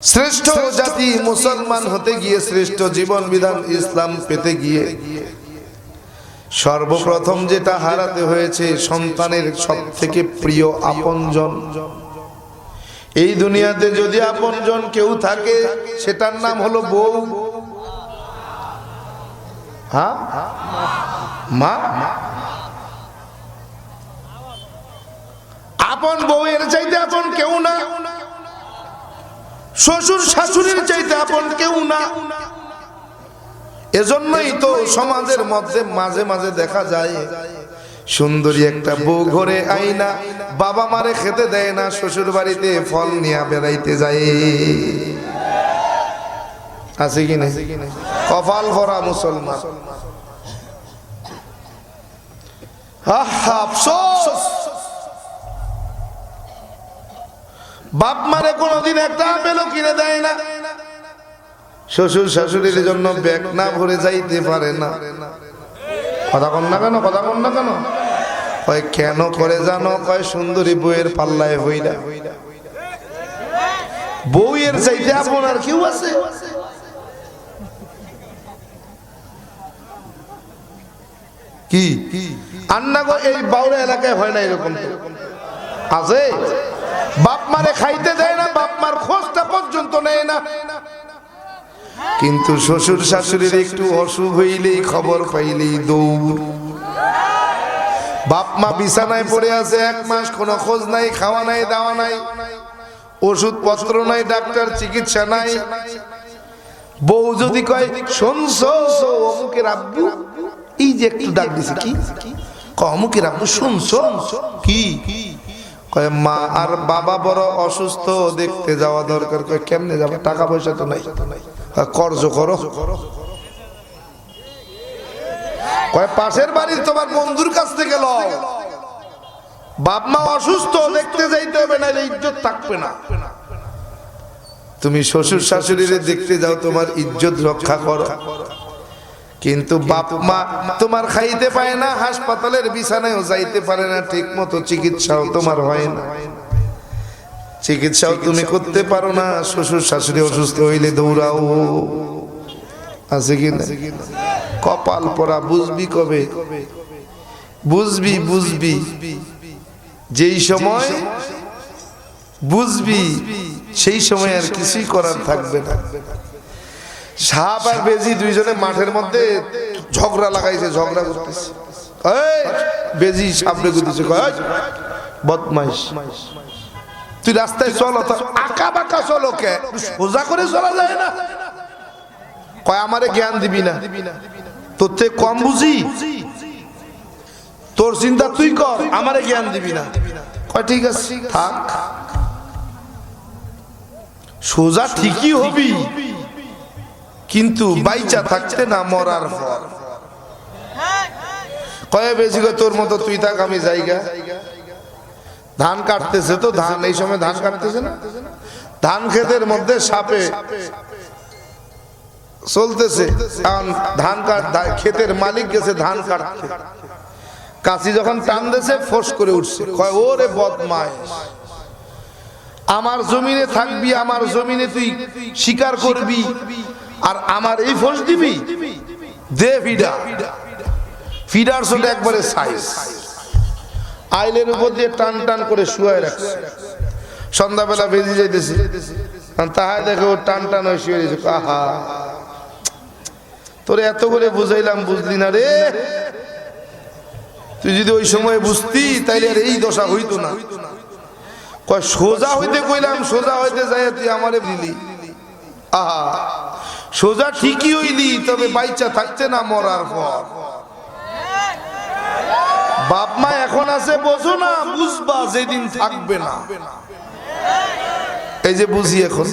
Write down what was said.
শ্রেষ্ঠ জাতি মুসলমান হতে গিয়ে শ্রেষ্ঠ জীবন বিধান ইসলাম পেতে গিয়ে সর্বপ্রথম যেটা হারাতে হয়েছে সন্তানের সব থেকে প্রিয় আপনজন। এই দুনিয়াতে যদি আপনজন কেউ থাকে, সেটার নাম হলো বউ। হ্যাঁ মা? আপন বউয়ের চাইতে আপন কেউ না। শ্বশুর শাশুড়ির চাইতে আপন কেউ না। এজন্যই তো সমাজের মধ্যে মাঝে মাঝে দেখা যায় সুন্দরী একটা বউ ঘরে আইনা বাবা মারে খেতে দেয় না শ্বশুর বাড়িতে ফল নিয়ে বেড়াইতে যায়। আছে কি না কপাল ভরা মুসলমান। আহা, আফসোস! বাপ মারে কোনোদিন একটা আপেলও কিনে দেয় না। শ্বশুর শাশুড়ির জন্য ব্যাগ না ভরে যাইতে পারে না। কথা কন না কেন, কথা কন না কেন? কয়, কেন করে জানো? কয়, সুন্দরী বইয়ের পাল্লায় হইরা। বউয়ের চাইতে আপনার কেউ আছে? কি? আন্না এই বাউরা এলাকায় হয় না এরকম আছে? বাপ মারে খাইতে দেয় না, বাপ মার খোঁজটা পর্যন্ত নেয় না। কিন্তু শ্বশুর শাশুড়ির একটু অসুখ হইলেই খবর পাইলেই দৌড়। বাপ মা বিছানায় পড়ে আছে, এক মাস কোনো খোঁজ নাই, খাওয়া নাই, দাওয়া নাই ওষুধ পত্র নাই, ডাক্তার চিকিৎসা নাই। বউ যদি কয়, শুনছো, অমুকের আব্বু? এই যে একটু ডাক দিছে, কি? কয়, অমুকের আব্বু, শুনছো? কি? কয়, মা, আর বাবা বড় অসুস্থ, দেখতে যাওয়া দরকার। কেমনে যাবে? টাকা পয়সা তো নাই। কর্জ করো। কয়, পাশের বাড়ির তোমার বন্ধুর কাছ থেকে লও বাপ মা অসুস্থ, দেখতে যাইতে হবে না ইজ্জত থাকবে না। তুমি শ্বশুর শাশুড়ির দেখতে যাও, তোমার ইজ্জত রক্ষা করো। কিন্তু বাপ মা তোমার খাইতে পায় না, হাসপাতালের বিছানায়ও যাইতে পারে না ঠিক মতো চিকিৎসাও তোমার হয় না। চিকিৎসাও তুমি করতে পারো না, শ্বশুর শাশুড়ি অসুস্থ হইলে দৌড়াও। আছে কি না? কপাল পরা বুঝবি কবে? বুঝবি বুঝবি। যেই সময় বুঝবি, সেই সময় আর কিছুই করার থাকবে না। সাপ আর বেজি দুইজনে মাঠের মধ্যে ঝগড়া লাগাইছে ঝগড়া করতেছে। বেজি সাপড়ে "এই, বদমাইশ। তুই রাস্তায় চলো আঁকা বাঁকা চলো কে সোজা করে চলা যায় না। কয় আমারে জ্ঞান দিবি না। তোর থেকে কম বুঝি। তোর চিন্তা তুই কর আমারে জ্ঞান দিবি না। কয় ঠিক আছে থাক। সোজা ঠিকই হবি। কিন্তু বাইচা থাকতে না মরার পর। কয়ে বেশি তোর মতো তুই থাক আমি জায়গা ধান কাটতেছে তো ধান এই সময় ধান কাটতেছে না? ধান ক্ষেতের মধ্যে সাপে চলতেছে। ধান কাট ক্ষেতের মালিক গেছে ধান কাটতে। কাশি যখন টান দিয়েছে ফোর্স করে উঠছে। কয় ওরে বদমায় আমার জমিনে থাকবি আমার জমিনে তুই শিকার করবি আর আমার এই ফোর্স দিবি? দে ফিডা। ফিডার ছোট একবারে সাইজ আইলের উপর দিয়ে টান টান করে শুয়ে রাখছে। সন্ধ্যাবেলা বেজে যাইতেছে। তাহাই দেখে ও টান টান হয়ে শুয়ে দিয়েছে আহা। তোরে এত করে বুঝাইলাম, বুঝলি না রে? তুই যদি ওই সময় বুঝতি, তাইলে আর এই দশা হইতো না। কয়, সোজা হইতে কইলাম, সোজা হইতে যাই তুই আমারে দিলি। আহা। সোজা ঠিকই হইলি, তবে বাইচা থাকছে না মরার পর। বাপ মা এখন আছে, বোঝো না, বুঝবা যেদিন থাকবে না। এই যে বুঝি এখন।